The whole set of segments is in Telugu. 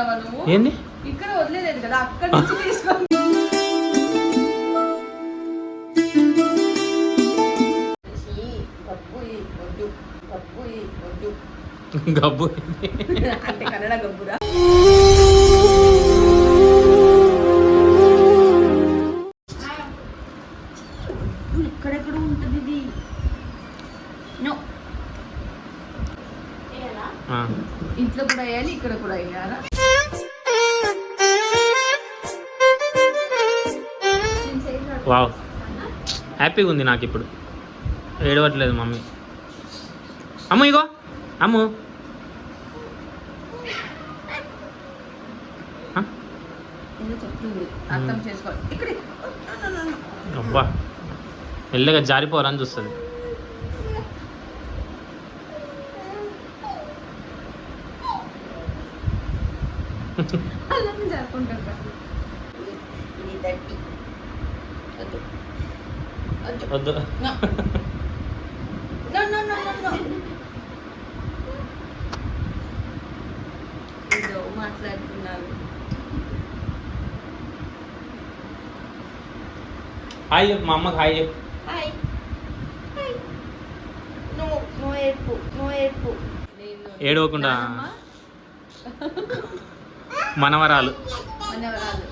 అనుకున్నావా నువ్వు? ఏంది? ఇక్కడ వదిలేదు కదా అక్కడి నుంచి తీసుకొని గబ్బు. అంటే కన్నడ గబ్బురా? ఇక్కడెక్కడ ఉంటుంది ఇది. నో. ఆ. ఇంట్లో కూడా వేయాలి ఇక్కడ కూడా వేయాలా? వావ్. హ్యాపీగా ఉంది నాకు ఇప్పుడు. ఏడవట్లేదు మమ్మీ. అమ్ము ఇగో అమ్ము. అబ్బా. మెల్లగా జారిపోవాలని చూస్తుంది. అలానే జరుపుకుంటారు కదా. ఇది దట్టి వద్దు వద్దు వద్దు No. No, no, no, no, no. ఏదో మాట్లాడుతున్నారు హాయ్ చెప్పు మా అమ్మకి హాయ్ చెప్పు హాయ్ హాయ్ నో నో ఏడ్పు నో ఏడ్పు ఏడవకుండా. మనవరాలు. మనవరాలు.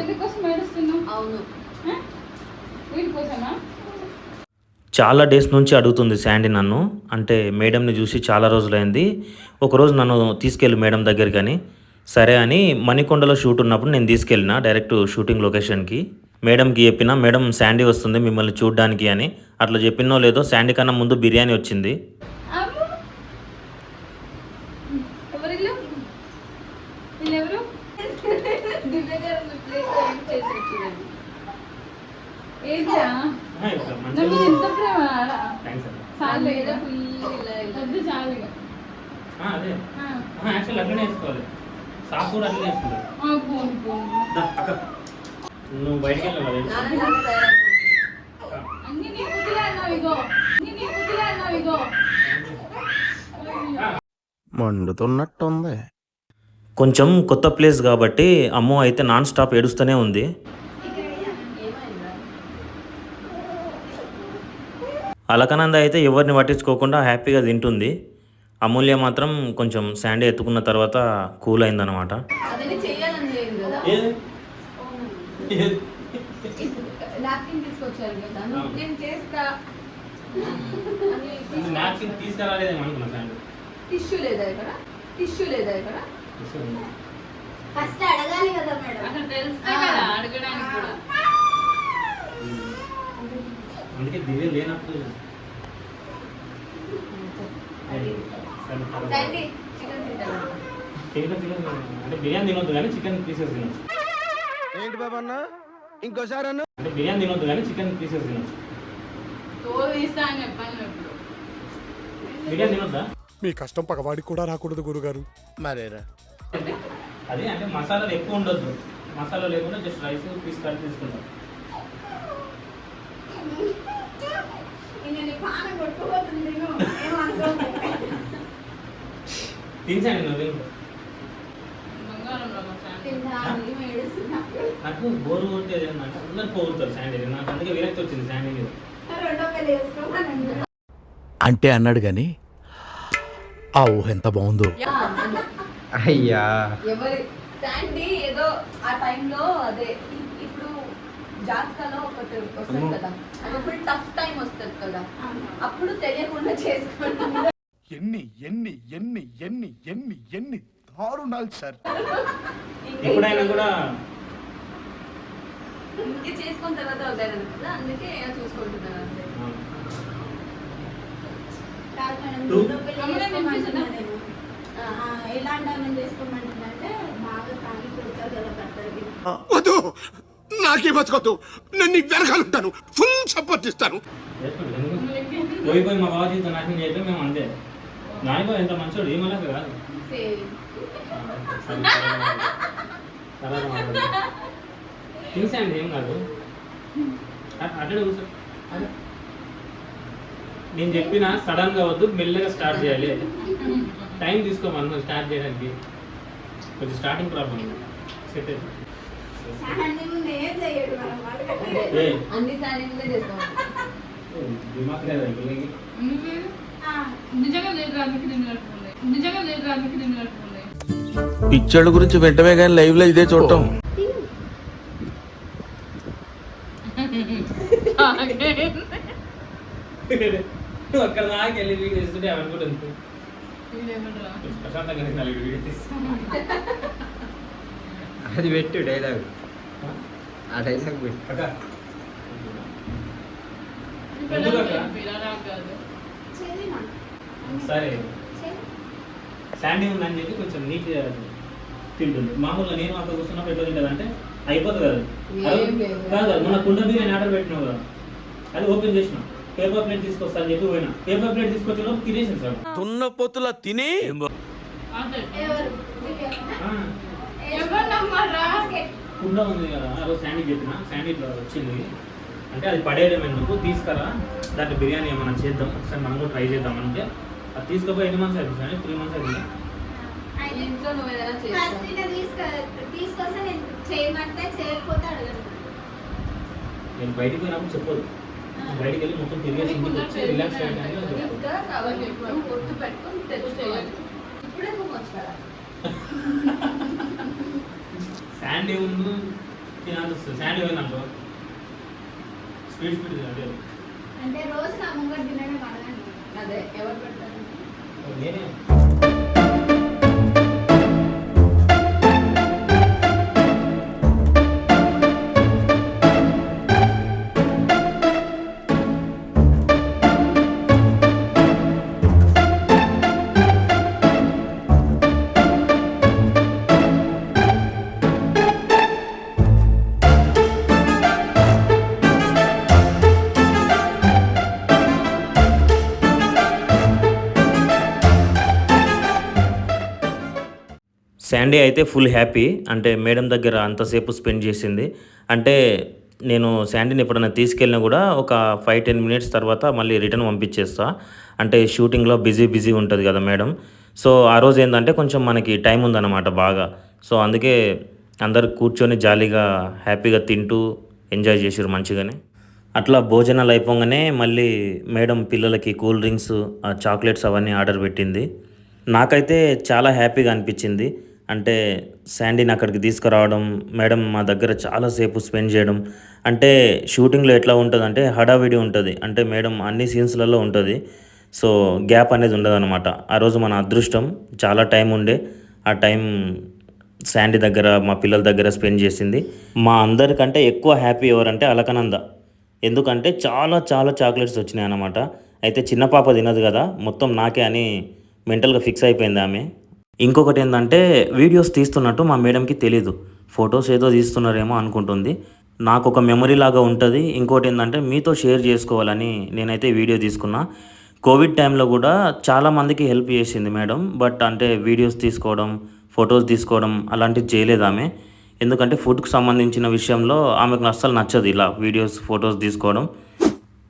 ఎందుకోసం ఏడుస్తున్నావు? అవును. ఆ? వీటి కోసమా? చాలా డేస్ నుంచి అడుగుతుంది శాండీ నన్ను. అంటే మేడంని చూసి చాలా రోజులైంది. ఒకరోజు నన్ను తీసుకెళ్ళి మేడం దగ్గరికి అని సరే అని మణికొండలో షూట్ ఉన్నప్పుడు నేను తీసుకెళ్ళిన డైరెక్ట్ షూటింగ్ లొకేషన్కి. మేడంకి చెప్పిన మేడం శాండీ వస్తుంది మిమ్మల్ని చూడడానికి అని. అట్లా చెప్పినో లేదో శాండీ కన్నా ముందు బిర్యానీ వచ్చింది అమ్ము ఎవరిల్లు వీళ్ళెవరు దివ్య గారు ప్లేస్ ఏం చేసి చూడండి ఏంటా ఎంత ప్రేమ చాలు ఫుల్ వద్దు చాలు. అదే. యాక్చువల్ అట్లనే వేసుకోవాలి. కూడా అట్లనే నువ్వు బయటికి వెళ్ళాలి నాన్న తయారైపోతుంది అన్ని నీ బుద్ధిలే అన్నావు ఇగో. అన్ని నీ బుద్ధిలే అన్నావు ఇగో. మండుతున్నట్టుంది. కొంచెం కొత్త ప్లేస్ కాబట్టి అమ్మో అయితే నాన్ స్టాప్ ఏడుస్తూనే ఉంది. అలకనంద అయితే ఎవరిని పట్టించుకోకుండా హ్యాపీగా తింటుంది. అమూల్య మాత్రం కొంచెం శాండీ ఎత్తుకున్న తర్వాత కూల్ అయిందనమాట టిష్యూ లేదా ఇక్కడ? టిష్యూ లేదా ఇక్కడ? ఫస్ట్ అడగాలి కదా మేడం. అక్కడ తెలిస్తే కదా అడగడానికి కూడా. అందుకే దివ్య లేనప్పుడు చికెన్ అంటే బిర్యానీ తినొద్దు కానీ చికెన్ పీసెస్ తినొచ్చు. ఏంటి బాబా అన్న? ఇంకోసారి అన్న? అంటే బిర్యానీ తినొద్దు కానీ చికెన్ పీసెస్ తినొచ్చు. బిర్యానీ తినొద్దా? మీ కష్టం పగవాడికి కూడా రాకూడదు గురుగారు. మరేరా? అదే అంటే మసాలాలు ఎక్కువ ఉండొద్దు. మసాలా లేకుండా జస్ట్ రైస్ పీస్ కట్ తీసుకుంటాం తినసాను నువ్వు నాకు బోరు కొట్టేది ఏంటంటే అందరు పోగుతారు శాండీ నాకు అందుకే విరక్తి వచ్చింది శాండీ మీద అంటే అన్నాడు గాని ఆ ఊహ ఎంత బాగుందో. అయ్యా. ఎవరి శాండీ ఏదో ఆ టైంలో అదే ఇప్పుడు జాతకాలో ఒకటి వస్తుంది కదా. అది ఫుల్ టఫ్ టైం వస్తుంది కదా. అప్పుడు తెలియకుండా చేసుకుంటుంది ఎన్ని ఎన్ని ఎన్ని ఎన్ని ఎన్ని ఎన్ని దారుణాలు సార్. ఎప్పుడైనా కూడా ఇంకే చేసుకున్న తర్వాత కదా. అందుకే చూసుకుంటున్నాను అంతే కాదు మేడం True. రెండో పెళ్ళి అమ్ముడే చేసుకోమంటున్నా వినిపిస్తుందా? నేను. ఆ, ఎలాంటి ఆమెను చేసుకోమంటుందంటే బాగా తాగి పెడతారు కదా వద్దు! నాకే బతకొద్దు. నేను నీకు వెనకాలంటాను ఫుల్ సపోర్ట్ ఇస్తాను? పోయి పోయి మా బావ జీవితం నాశనం చేయడం మేము అంతే. నాయబాబు ఎంత మంచోడు కాదు. ఏం కాదు. అ- అటెండ్ కూర్చో. అదే. నేను చెప్పిన సడన్గా వద్దు మెల్లగా స్టార్ట్ చేయాలి టైం తీసుకోమను స్టార్ట్ చేయడానికి. కొంచెం స్టార్టింగ్ ప్రాబ్లం సెట్ అయితే గురించి వెంటనే కానీ లైవ్లో ఇదే చూడటం. దాకా వెళ్ళి వీడియో తీస్తుంటే అనుకుంటుంది. ఇదేమన్నా ప్రశాంతంగా తినాలి వీడియో. తీసి అది పెట్టు డైలాగ్. ఆ? డైలాగ్ పెట్టు. నాకు కాదు. సరే. శాండీ ఉందని చెప్పి కొంచెం నీట్గా తింటుంది. మామూలుగా నేను అక్కడ కూర్చున్నప్పుడు ఎట్లా తింటుంది అంటే అయిపోతుంది. కాదు కాదు, మన కుండ బిర్యానీ ఆర్డర్ పెట్టినావు కదా. అది ఓపెన్ చేసిన పేపర్ ప్లేట్ తీసుకొస్తా అని చెప్పి పోయినా. పేపర్ ప్లేట్ తీసుకొచ్చిన లోపు తినేసింది సార్. తున్న పొత్తుల తిని కుండ ఉంది కదా ఆ రోజు శాండీ చెప్పిన. శాండీ ఇట్లా వచ్చింది. అంటే అది పడేయడం ఎందుకు? తీసుకురా. దాంట్లో బిర్యానీ ఏమైనా చేద్దాం. ఒకసారి మనం కూడా ట్రై చేద్దాం అంటే. అది తీసుకుపోయి ఎన్ని మంత్స్ అయిపోయింది శాండీ త్రీ మంత్స్ అయిపోయింది నేను బయటికి పోయినప్పుడు చెప్పదు బయటికి వెళ్ళి మొత్తం తిరిగేసి ఇంటికి వచ్చి రిలాక్స్ శాండీ ఉంది తినాల్సి వస్తుంది. శాండీ పోయిందనుకో స్పీడ్ స్పీడ్ అదే. అంటే రోజు నా ముంగట తినడం అదే ఎవరు పెడతారు? నేనే. శాండీ అయితే ఫుల్ హ్యాపీ. అంటే మేడం దగ్గర అంతసేపు స్పెండ్ చేసింది. అంటే నేను శాండీని ఎప్పుడైనా తీసుకెళ్ళినా కూడా ఒక ఫైవ్ టెన్ మినిట్స్ తర్వాత మళ్ళీ రిటర్న్ పంపించేస్తా. అంటే షూటింగ్లో బిజీ బిజీ ఉంటుంది కదా మేడం. సో ఆ రోజు ఏంటంటే కొంచెం మనకి టైం ఉందన్నమాట బాగా. సో అందుకే అందరు కూర్చొని జాలీగా హ్యాపీగా తింటూ ఎంజాయ్ చేసారు మంచిగానే. అట్లా భోజనాలు అయిపోగానే మళ్ళీ మేడం పిల్లలకి కూల్ డ్రింక్స్ ఆ చాక్లెట్స్ అవన్నీ ఆర్డర్ పెట్టింది. నాకైతే చాలా హ్యాపీగా అనిపించింది. అంటే శాండీని అక్కడికి తీసుకురావడం మేడం మా దగ్గర చాలాసేపు స్పెండ్ చేయడం. అంటే షూటింగ్లో ఎట్లా ఉంటుంది అంటే హడావిడి ఉంటుంది. అంటే మేడం అన్ని సీన్స్లలో ఉంటుంది. సో గ్యాప్ అనేది ఉండదు అనమాట ఆ రోజు మన అదృష్టం చాలా టైం ఉండే. ఆ టైం శాండీ దగ్గర మా పిల్లల దగ్గర స్పెండ్ చేసింది. మా అందరికంటే ఎక్కువ హ్యాపీ ఎవరంటే అలకనంద. ఎందుకంటే చాలా చాలా చాక్లెట్స్ వచ్చినాయి అన్నమాట అయితే చిన్న పాప తినదు కదా మొత్తం నాకే అని మెంటల్గా ఫిక్స్ అయిపోయింది ఆమె. ఇంకొకటి ఏంటంటే వీడియోస్ తీస్తున్నట్టు మా మేడంకి తెలీదు. ఫొటోస్ ఏదో తీస్తున్నారేమో అనుకుంటుంది. నాకు ఒక మెమరీ లాగా ఉంటుంది. ఇంకోటి ఏంటంటే మీతో షేర్ చేసుకోవాలని నేనైతే వీడియో తీసుకున్నా. కోవిడ్ టైంలో కూడా చాలా మందికి హెల్ప్ చేసింది మేడం. బట్ అంటే వీడియోస్ తీసుకోవడం ఫొటోస్ తీసుకోవడం అలాంటివి చేయలేదు ఆమె. ఎందుకంటే ఫుడ్కి సంబంధించిన విషయంలో ఆమెకు అస్సలు నచ్చదు ఇలా వీడియోస్ ఫొటోస్ తీసుకోవడం.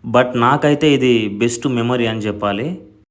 బట్ నాకైతే ఇది బెస్ట్ మెమరీ అని చెప్పాలి.